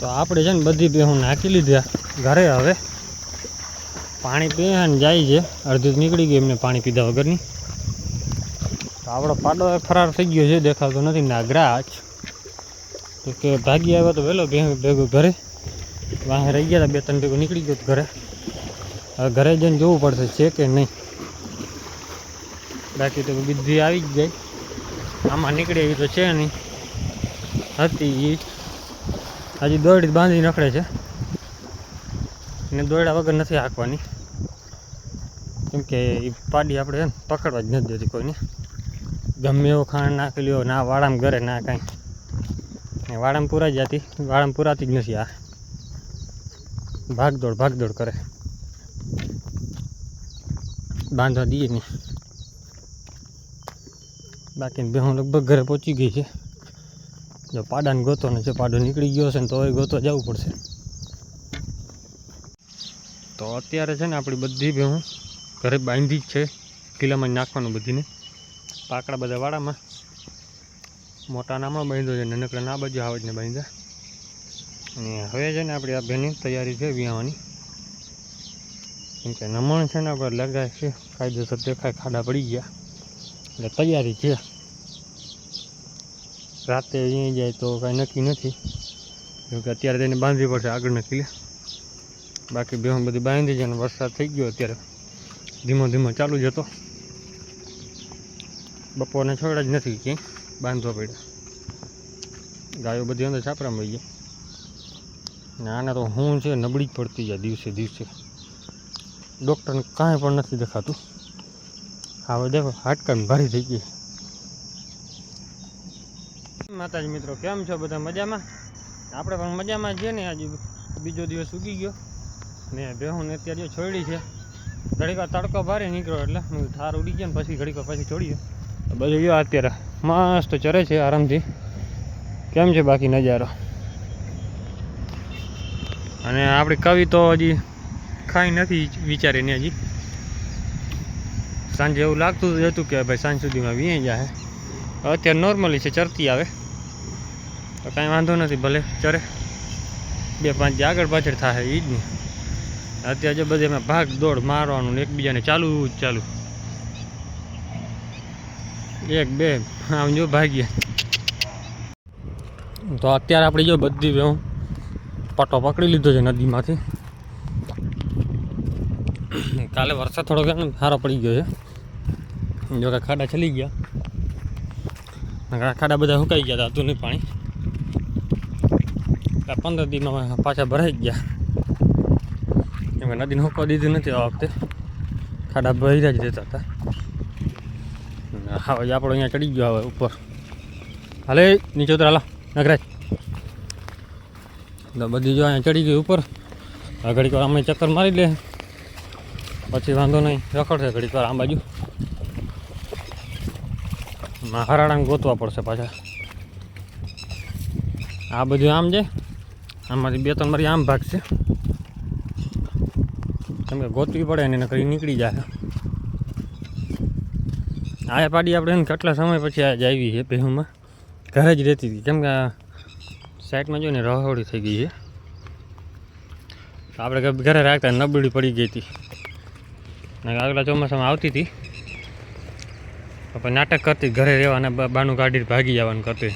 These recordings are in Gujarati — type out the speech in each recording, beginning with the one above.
તો આપણે છે ને બધી બેહું નાખી લીધા ઘરે હવે. પાણી પીએ ને જાય છે. અડધી નીકળી ગઈ એમને પાણી પીધા વગરની. તો આપણો પાડો ફરાર થઈ ગયો છે, દેખાતો નથી ને આ ગ્રાચ તો કે ભાગી આવ્યો તો વહેલો ભેગું ઘરે. વાહે રહી ગયા હતા બે ત્રણ ભેગું નીકળી ગયો ઘરે. હવે ઘરે જઈને જોવું પડશે છે કે નહીં. બાકી તો બીજી આવી જ જાય. આમાં નીકળી એવી તો છે નહીં. હતી ઈ. હજી દોડી બાંધી નખડે છે. ને દોડ્યા વગર નથી હાંકવાની. કેમ કે એ પાડી આપણે પકડવા જ નથી દેતી કોઈને. ગમે એવો ખાણ નાખેલી હોય ના વાળામ ઘરે ના કાંઈ. વાળામ પૂરાઈ જતી વાળામ પૂરાતી જ નથી આ. ભાગદોડ ભાગદોડ કરે. બાંધવા દઈએ નહીં. બાકી બેહું લગભગ ઘરે પહોંચી ગઈ છે. જો પાડાને ગોતો ને છે પાડો નીકળી ગયો છે ને તો એ ગોતો જવું પડશે. તો અત્યારે છે ને આપણી બધી ભેહું ઘરે બાંધી જ છે, કિલ્લામાં નાખવાનું બધીને. પાકડા બધા વાડામાં. મોટા નામાં બાંધ્યો છે, નાનકડા ના બાજુ આવજને બાંધ્યા. અને હવે છે ને આપણી આ બહેની તૈયારી છે વિયાવાની કેમ કે નમણ છે ને આપણે લગાય છે કાયદેસર દેખાય, ખાડા પડી ગયા. એટલે તૈયારી છે. રાતે અહીં જાય તો કાંઈ નક્કી નથી. કે અત્યારે તેને બાંધવી પડશે આગળના કિલ્લે બાકી બેહું બધી બાંધી છે અને વરસાદ થઈ ગયો અત્યારે. ધીમો ધીમો ચાલુ જ હતો. બપોરને છોડા જ નથી ક્યાંય બાંધવા પડ્યા. ગાયો બધી અંદર છાપરામાં વહી ગયા. આને તો હું છે નબળી જ પડતી જાય દિવસે દિવસે. ડૉક્ટરને કાંઈ પણ નથી દેખાતું. હવે દેખો, હાડકાને ભારી થઈ ગઈ. માતાજી મિત્રો, કેમ છો બધા મજામાં? આપણે પણ મજામાં છીએ ને, આજે બીજો દિવસ ઉગી ગયો. ને બેહુને અત્યારે છોડી છે. ઘડીક તડકો ભારે નીકળ્યો એટલે થાર ઉડી ગયો ને પછી ઘડીક પછી છોડ્યો તો બધું ગયો અત્યારે. મસ્ત ચરે છે આરામથી. કેમ છે બાકી નજારો? અને આપણી કવિ તો હજી ખાઈ નથી વિચારીને હજી. સાંજે એવું લાગતું હતું કે ભાઈ સાંજ સુધીમાં વીએ જાય. અત્યારે નોર્મલી છે, ચરતી આવે. તો કાંઈ વાંધો નથી, ભલે ચરે. બે પાંચ જે આગળ પાછળ થાય એ જ નહીં અત્યારે જો બધે એમાં ભાગ દોડ મારવાનું એકબીજાને ચાલુ જ ચાલુ. એક, બે, આમ જો ભાગીએ. તો અત્યારે આપણે જો બધી વેવું પટો પકડી લીધો છે નદીમાંથી. કાલે વરસાદ એમ સારો પડી ગયો છે. જો કે ખાડા ચલી ગયા. ખાડા બધા સુકાઈ ગયા હતા, હતું નહીં પાણી. આ પંદર દિનમાં પાછા ભરાઈ ગયા. કેમ કે નદીને હુકવા દીધું નથી આ વખતે. ખાડા ભર્યા જ રહેતા હતા. હવે આપણો અહીંયા ચડી ગયો હવે ઉપર. હાલે, નીચે ઉતર, હાલો. નગરાજ. બધી જો અહીંયા ચડી ગઈ ઉપર. ઘડીક વાર અમે ચક્કર મારી લે. પછી વાંધો નહીં, રખડશે ઘડીક વાર આ બાજુ. હરાડાને ગોતવા પડશે પાછા. આ બધું આમ છે. આમાંથી બે ત્રણ આમ ભાગશે કેમ કે ગોતવી પડે ને એને કરી નીકળી જાય આ પાડી આપણે એને કેટલા સમય પછી આજ આવી છે પહેલુંમાં ઘરે જ રહેતી હતી. કેમ કે સાઈડમાં જોઈને રહોડી થઈ ગઈ છે. આપણે ઘરે રાખતા નબળી પડી ગઈ હતી. આગલા ચોમાસામાં આવતી હતી. પણ નાટક કરતી, ઘરે રહેવાના બાનું કાઢી ભાગી જવાનું કરતી.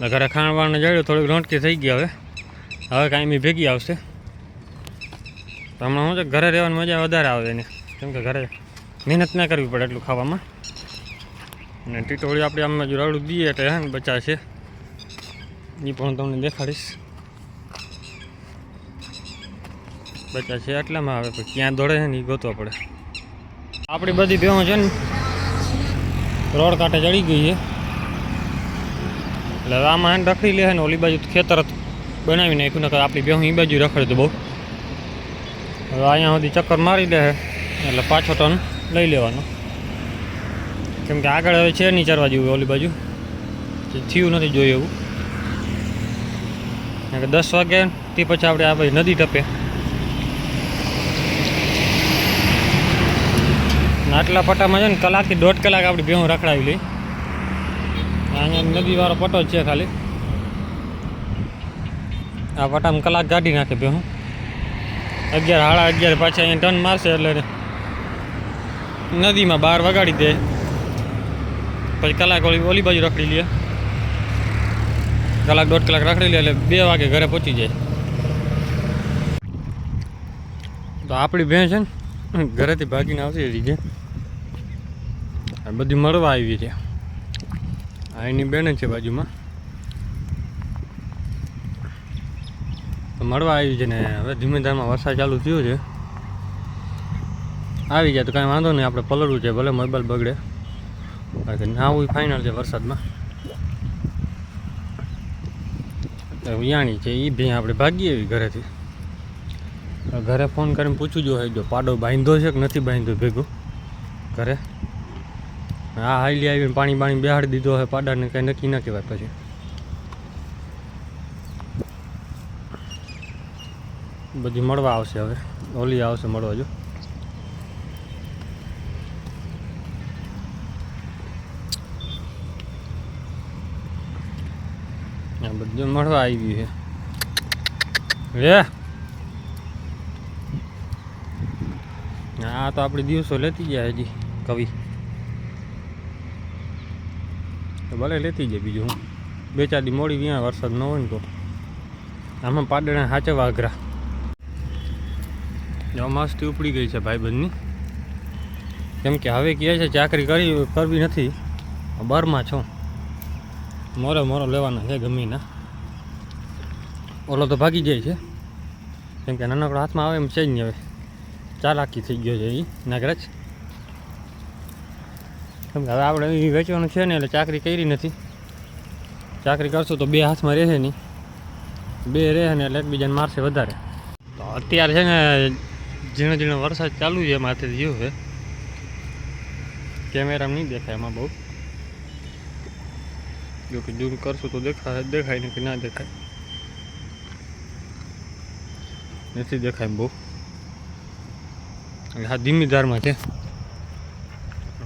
ઘરે ખાણવાને જડ્યું થોડીક રોંટકી થઈ ગઈ હવે. હવે કાંઈ ભેગી આવશે. તો હમણાં શું છે, ઘરે રહેવાની મજા વધારે આવે એને. કેમ કે ઘરે મહેનત ના કરવી પડે એટલું ખાવામાં. અને ટીટોળી આપણે આમ જો રડું દઈએ એટલે હે ને બચા છે એ પણ તમને દેખાડીશ. બચા છે એટલામાં આવે પછી ક્યાં દોડે છે ને એ ગોતવા પડે. આપણી બધી ભેહો છે ને, રોડ કાંઠે ચડી ગઈ છે. એટલે હવે આમાં એને રખડી લે ને ઓલી બાજુ ખેતર બનાવી નાખ્યું, નકર આપણી ભેહું એ બાજુ રખડે તો બહુ. હવે અહીંયા સુધી ચક્કર મારી દે એટલે પાછો ટન લઈ લેવાનો. કેમ કે આગળ હવે છે નહીં ચરવા જેવું ઓલી બાજુ. થયું નથી જોયું એવું. કારણ કે દસ વાગે તે પછી આપણે આ ભાઈ નદી ટપે. આટલા પટ્ટામાં છે ને કલાકથી દોઢ કલાક આપણી ભેહું રખડાવી લઈ અહીંયા નદીવાળો પટો જ છે ખાલી. આ પટામાં કલાક કાઢી નાખે બે હું. અગિયાર સાડા અગિયાર પાછા અહીંયા ટર્ન મારશે એટલે નદીમાં બહાર વગાડી દે. પછી કલાક ઓલી ઓલી બાજુ રખડી લે. કલાક દોઢ કલાક રખડી લે એટલે બે વાગે ઘરે પહોંચી જાય. તો આપણી બેન છે ને, ઘરેથી ભાગીને આવતી હતી જે. બધી મળવા આવી છે. આ એની બેન છે બાજુમાં. તો મળવા આવી છે ને હવે ધીમે ધારમાં વરસાદ ચાલુ થયો છે. આવી જાય તો કાંઈ વાંધો નહીં, આપણે પલળવું છે, ભલે મોબાઈલ બગડે. બાકી ના નાવું ફાઇનલ છે વરસાદમાં. વિયાણી છે એ ભી આપણે ભાગીએ એવી ઘરેથી. ઘરે ફોન કરીને પૂછવું જોઈએ, જો પાડો બાંધ્યો છે કે નથી બાંધ્યો ભેગું? ઘરે. હા હાઈલી આવીને પાણી પાણી બેહાડી દીધો હોય પાડાને કંઈ નક્કી ના કહેવાય પછી. બધી મળવા આવશે હવે. ઓલી આવશે મળવા, જો. બધું મળવા આવી છે રે આ તો આપણે દિવસો લેતી ગયા હજી, કવિ. તો ભલે લેતી જાય બીજું હું. બે ચાર દી મોડી વ્યાં વરસાદ ન હોય ને તો. આમાં પાડણા સાચે વાઘરા મસ્તી ઉપડી ગઈ છે ભાઈબંધની. કેમ કે હવે કહે છે ચાકરી કરી, કરવી નથી. બરમાં છો. મોરે મોરો લેવાના છે ગમીના. ઓલો તો ભાગી જાય છે. કેમ કે નાનકડો હાથમાં આવે એમ છે જ નહીં હવે. ચાલાકી થઈ ગયો છે એ નાગરાજ. હવે આપણે એ વેચવાનું છે ને એટલે ચાકરી કરી નથી. ચાકરી કરશું તો બે હાથમાં રહેશે નહીં. બે રહે ને એટલે એકબીજાને મારશે વધારે. તો અત્યારે છે ને ઝીણો ઝીણો વરસાદ ચાલુ છે, માથે જ્યું છે. કેમેરામાં નહીં દેખાય એમાં બહુ. જો કે ઝૂમ કરશું તો દેખાય દેખાય ને કે ના દેખાય. નથી દેખાય બહુ. હા, ધીમી ધારમાં છે.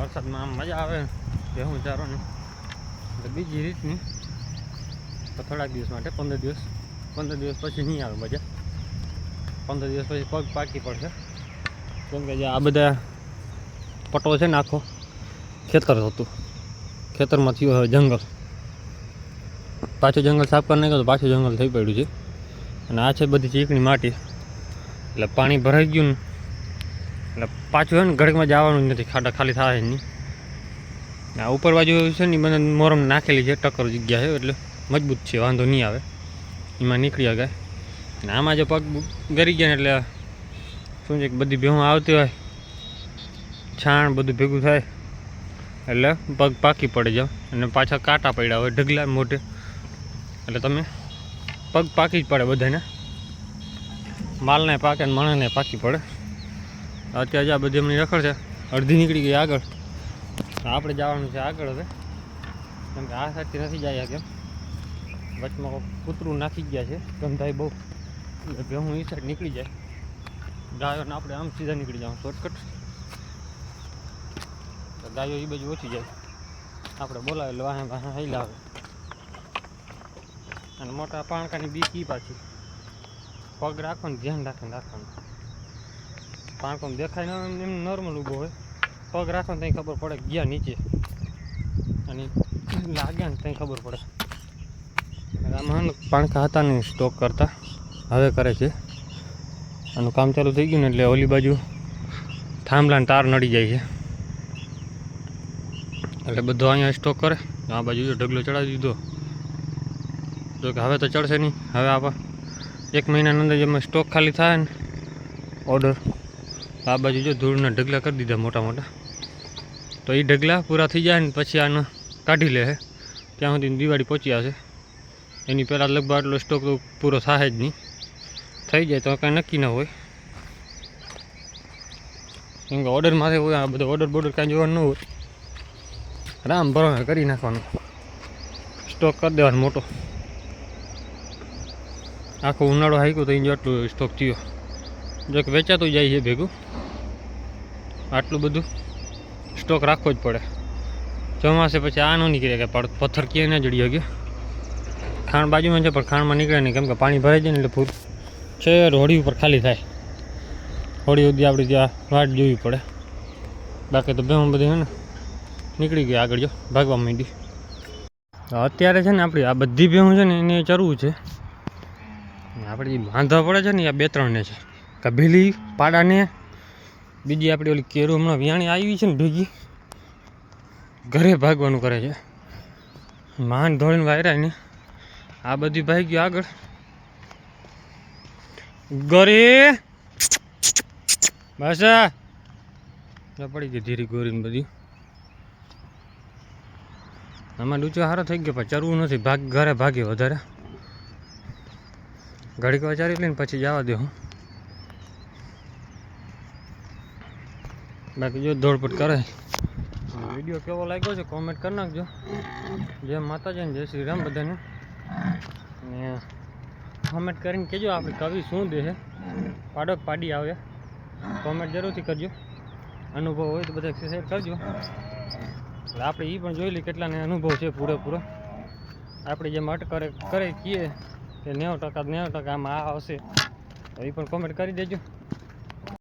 વરસાદમાં આમ મજા આવે બેહું ચારો ને. એટલે બીજી રીતની, તો થોડાક દિવસ માટે પંદર દિવસ પંદર દિવસ પછી નહીં આવે મજા. પંદર દિવસ પછી પગ પાકી પડશે. કેમ કે જે આ બધા પટો છે ને આખો, ખેતર હતું. ખેતરમાં થયું હવે જંગલ. પાછું જંગલ સાફ કરી નાખ્યું તો પાછું જંગલ થઈ પડ્યું છે. અને આ છે બધી ચીકણી માટી. એટલે પાણી ભરાઈ ગયું ને એટલે પાછું છે ને ગળકમાં જવાનું જ નથી, ખાડા ખાલી થાય નહીં. આ ઉપર બાજુ છે ને મને મોરમ નાખેલી છે, ટક્કર જગ્યા છે, એટલે મજબૂત છે, વાંધો નહીં આવે. એમાં નીકળી ગયા અને આમાં જો પગ ગરી ગયા ને એટલે શું છે કે બધી ભેહું આવતી હોય, છાણ બધું ભેગું થાય, એટલે પગ પાકી પડે જાવ અને પાછા કાંટા પડ્યા હોય, ઢગલા મોટે એટલે તમે પગ પાકી જ પડે બધાને. માલને પાકે ને મણને પાકી પડે. અત્યારે જ આ બધી એમની રખડ છે, અડધી નીકળી ગઈ આગળ. આપણે જવાનું છે આગળ હવે. કેમ કે આ સાઈડથી નથી જાય કેમ વચમાં કૂતરું નાખી ગયા છે ગંધાઈ બહુ. એટલે ભેહું એ સાઈડ નીકળી જાય. ગાયોને આપણે આમ સીધા નીકળી જાવ શોર્ટકટ ગાયો એ બાજુ ઓછી જાય. આપણે બોલાવે એટલે વાહે વાહે હાઈ લાવે અને મોટા પાણકાની બીક કી પાછી. પગ રાખો ને ધ્યાન રાખીને રાખવાનું પાણકો દેખાય ને, એમ નોર્મલ ઊભો હોય. પગ રાખો ને ત્યાં ખબર પડે ગયા નીચે. અને લાગે ને ત્યાં ખબર પડે. આમાં પાણકા હતા નહીં સ્ટોક કરતા. હવે કરે છે. આનું કામ ચાલુ થઈ ગયું ને એટલે ઓલી બાજુ થાંભલાને તાર નડી જાય છે. એટલે બધો અહીંયા સ્ટોક કરે. આ બાજુ જો ઢગલો ચડાવી દીધો. જો કે હવે તો ચડશે નહીં. હવે આપણે એક મહિનાની અંદર જેમાં સ્ટોક ખાલી થાય ને ઓર્ડર આ બાજુ જો ધૂળના ઢગલા કરી દીધા મોટા મોટા. તો એ ઢગલા પૂરા થઈ જાય ને પછી આને કાઢી લે ત્યાં સુધી દિવાળી પહોંચી આવશે એની પહેલાં લગભગ આટલો સ્ટોક તો પૂરો થાય જ નહીં. થઈ જાય તો કાંઈ નક્કી ના હોય. કેમ કે ઓર્ડર માથે હોય, આ બધો ઓર્ડર બોર્ડર કાંઈ જોવાનું ન હોય. રામ ભરોસે કરી નાખવાનું. સ્ટોક કરી દેવાનો મોટો. આખો ઉનાળો હાઈકો તો અહીંયા આટલું સ્ટોક થયો. જો કે વેચાતું જાય છે ભેગું. આટલું બધું સ્ટોક રાખવો જ પડે. ચોમાસે પછી આ ન નીકળે કે પથ્થર ક્યાંય ના જડી ગયો ખાણ બાજુમાં છે, પણ ખાણમાં નીકળે નહીં. કેમ કે પાણી ભરાઈ જાય ને એટલે પૂર છે હોળી ઉપર ખાલી થાય. હોળી સુધી આપણે ત્યાં વાટ જોવી પડે. બાકી તો બેમાં બધી હે ને. નીકળી ગઈ આગળ જો, ભાગવા માંડી અત્યારે છે ને આપણી આ બધી ભેહું છે ને એને ચરવું છે. આપણે જે બાંધવા પડે છે ને આ બે ત્રણને છે. કભેલી પાડાને બીજી આપણી ઓલી કેરું હમણાં વિયાણી આવી છે ને ભેગી. ઘરે ભાગવાનું કરે છે. માન ધોળીને વાયરાય ને આ બધી ભાગી આગળ. ઘરે બસ. પડી ગઈ ધીરી ગોરીને બધી. આમાં ડૂચો સારો થઈ ગયો, પણ ચરવું નથી. ભાગ ઘરે ભાગે વધારે. ઘડીક વાચારી લઈને પછી જવા દે હું. બાકી જો દોડપટ કરે. વીડિયો કેવો લાગ્યો છે કોમેન્ટ કરી નાખજો. જય માતાજી જય શ્રી રામ બધાને. ને કોમેન્ટ કરીને કહેજો આપણે કવિ શું દે છે પાડો પાડી આવે. કોમેન્ટ જરૂરથી કરજો. અનુભવ હોય તો બધા શેર કરજો. એટલે આપણે એ પણ જોઈ લઈએ કેટલાને અનુભવ છે પૂરેપૂરો. આપણે જેમ અટકરે કરે કરે કહીએ કે નેવું ટકા નેવું ટકા આમાં આ આવશે. તો એ પણ કોમેન્ટ કરી દેજો.